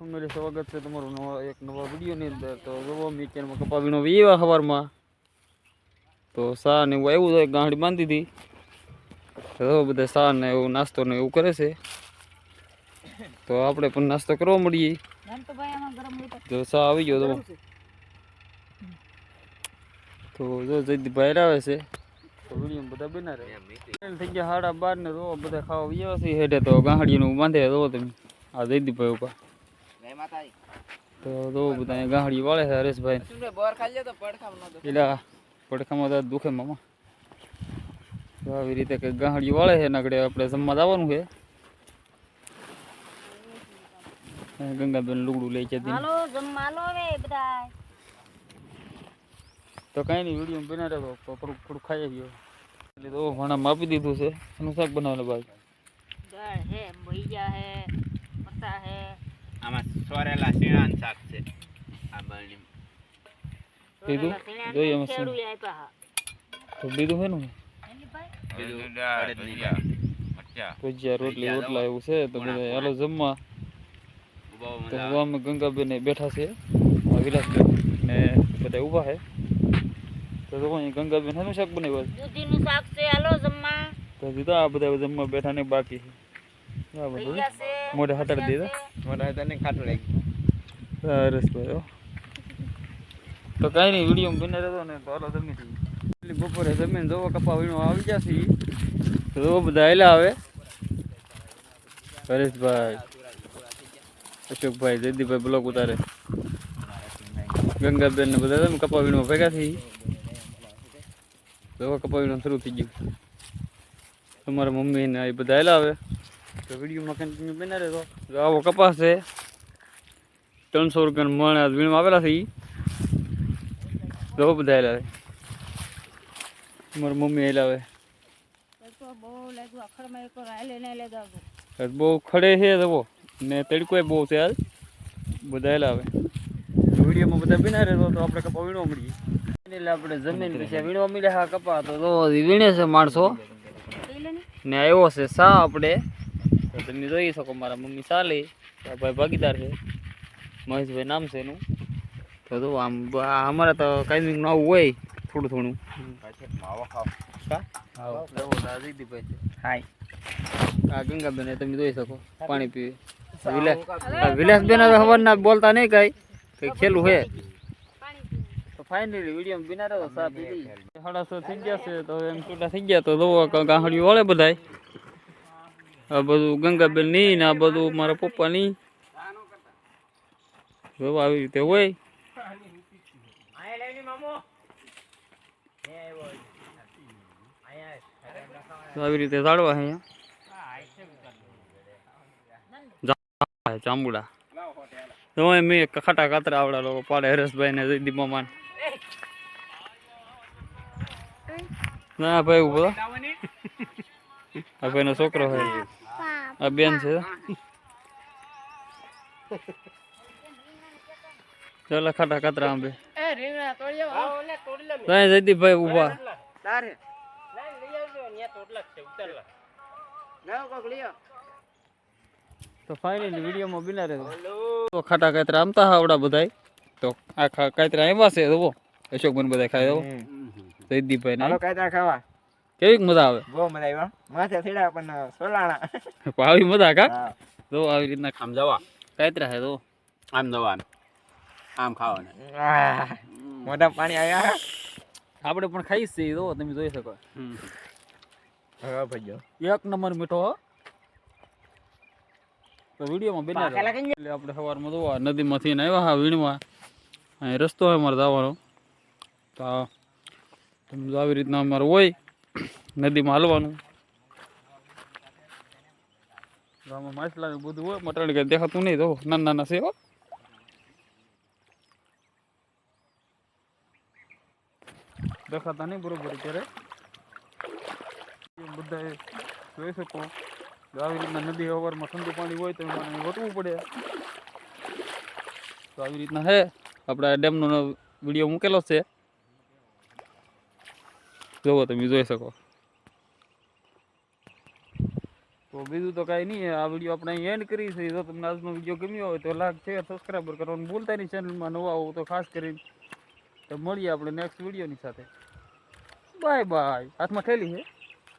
Family સ્વાગત છે તમારું નવા, એક નવા વિડીયોની અંદર. તો જોવો, મેં ચેનલમાં કપાવીનો વીવા સવારમાં. તો સા ને એવું આવ્યું તો ગાંઠી બાંધી હતી તો બધા સા ને એવું નાસ્તો ને એવું કરે છે. તો આપણે પણ નાસ્તો કરવા મળીએ. જો સા આવી ગયો તો તો જો જયદીપભાઈ આવે છે. તો વીડિયો બધા બના રહે. થઈ ગયા સાડા બાર ને જો બધા ખાવા વ્યવસ્થિત હેઠે તો ગાંઠીનું બાંધે જો તમે. આ જયદીપભાઈ ઉપર. તો તો બધા અહીંયા વાળે છે હરેશભાઈ. બોર ખાઈ લે તો પડખામાં ન દો. પેલા પડખામાં તો દુખે મામા. તો આવી રીતે કે ગાંઠી વાળે છે નાગડે આપણે જમવા જવાનું છે. ગંગાબેન લુગડું લઈ જતી. હાલો જમવા લો હવે બધા તો કઈ નહીં વીડિયો બના રહ્યો થોડુંક થોડુંક ખાઈ ગયો એટલે તો ઘણા માપી દીધું છે. એનું શાક બનાવવાનું ભાઈ? દાળ હે ભૈયા હે. સોરેલા શીણાનું શાક છે. આ બરણી. કીધું જોઈએ હા. તો બીજું છે ને? બીજું અડદની મરચા. ભજીયા રોટલી રોટલા એવું છે તો બધા હાલો જમવા. તો અમે ગંગાબેન બેઠા છે. વિલાસબેન ને બધા ઊભા છે. તો જો અહીં ગંગાબેન શાક બનાવ્યું? દૂધીનું શાક છે હાલો જમવા. તો દીધા આ બધા જમવા બેઠા ને બાકી છે. મોઢે હટાડી દીધા. મોટા તને ખાટું લાગ્યું સરસભાઈ હો. તો કાંઈ નહીં વીડિયો બને રહેતો ને તો હાલો જમી થઈ બપોરે જમીન જોવો કપા વીણો આવી જશે તો જોવો બધા આયલા આવે હરેશભાઈ અશોકભાઈ જયદીપભાઈ બ્લોક ઉતારે. ગંગાબેન ને બધા તમે કપા વીણો ભેગા થઈ. જોવો કપા વીણો શરૂ થઈ ગયું. તમારા મમ્મી ને એ બધા આયલા આવે તો વિડીયોમાં કન્ટિન્યુ બના રહેતો તો આવો કપાસ છે. ત્રણસો રૂપિયાનું મણ આ વીણમાં આવેલા છે એ જો બધા આવેલા છે. મારી મમ્મી આવેલા આવે બહુ ખડે છે જવો ને તડકોય બહુ છે હાલ. બધા આવેલા આવે તો વિડીયોમાં બધા બિના રહેતો તો આપણે કપા વીણવા મળીએ. એટલે આપણે જમીન પછી વીણવા મળ્યા કપા તો વીણે છે માણસો. ને આવ્યો છે સા આપણે તો તમે જોઈ શકો મારા મમ્મી ચાલે ભાઈ ભાગીદાર છે મહેશભાઈ નામ છે એનું. તો જો આમ અમારે તો કાંઈ નવું હોય થોડું થોડું. હાય. આ ગંગાબેન તમે જોઈ શકો પાણી પીવે. વિલાસ વિલાસબેન હવે સવારના બોલતા નહીં કાંઈ કંઈ ખેલું હે. તો ફાઇનલી વીડિયો બિના રહ્યો સાહેબ સાડા છ થઈ ગયા છે તો એમ છૂટા થઈ ગયા તો જોવો ગાંહડિયું વળે બધાય. આ બધું ગંગાબેનની ને આ બધું મારા પપ્પા ની. જો આવી રીતે હોય. આવી રીતે ઝાડવા અહીંયા. જા- જાંબુડા તો મેં ખાટા કાતરા આવડા લોકો પાડે, હરેશભાઈ ને ના ભાઈ, ઊભો થા. આ ભાઈનો છોકરો છે આ બેન છે. ચાલો ખાટા કાતરા આંબે. એ રીંગણા તોડ્યો ઓલે તોડી લે ત્યાં જયદીપભાઈ ઊભા તારે. લઈ આવજો ન્યા તોડલા છે ઉતરલા. લાવ કોક લ્યો. તો ફાઇનલી વિડીયોમાં બિના રહે. તો ખાટા કાતરા આમતા આવડા બધાય. તો આ ખા- કાતરા આવ્યા છે જુઓ. અશોકભાઈ બધા ખાય જુઓ. જયદીપભાઈ ને. કાયદા ખાવા. કેવી મજા આવે? બહુ મજા આવ્યો માથે થેડા પણ સોલાણા. આવી મજા કા. જો આવી રીતના ખામ જવા. કાતરા છે તો? આમ જવાનું. આમ ખાવાનું. મોઢા પાણી આવ્યા આપણે પણ ખાઈ છીએ જો તમે જોઈ શકો. એક નંબર મીઠો તો વિડીયોમાં બેના. એટલે આપણે સવારમાં જોવા નદીમાંથી ને આવ્યા હા વીણવા. અહીં રસ્તો હોય અમારે જવાનો. તો તમે આવી રીતના અમારે હોય નદીમાં હાલવાનું. ગામમાં ને બધું હોય, મટાડી કઈ દેખાતું નહીં તો નાના નાના છે દેખાતા નહીં બરોબર અત્યારે. બધા જોઈ શકો. આવી રીતના નદી અવારમાં ઠંડુ પાણી હોય તો એમાં વટવું પડે. તો આવી રીતના છે આપણા ડેમનો વીડિયો મૂકેલો છે. જોવો તમે, જોઈ શકો. તો બીજું તો કાંઈ નહીં, આ વીડિયો આપણે અહીં એન્ડ કરી છે જો તમને આજનો વીડિયો ગમ્યો હોય તો લાઈક શેર સબસ્ક્રાઈબર કરવાનું ભૂલતા નહીં. ચેનલમાં નવા હોવ તો ખાસ કરીને. તો મળીએ આપણે નેક્સ્ટ વિડીયોની સાથે. બાય બાય હાથમાં થેલી છે?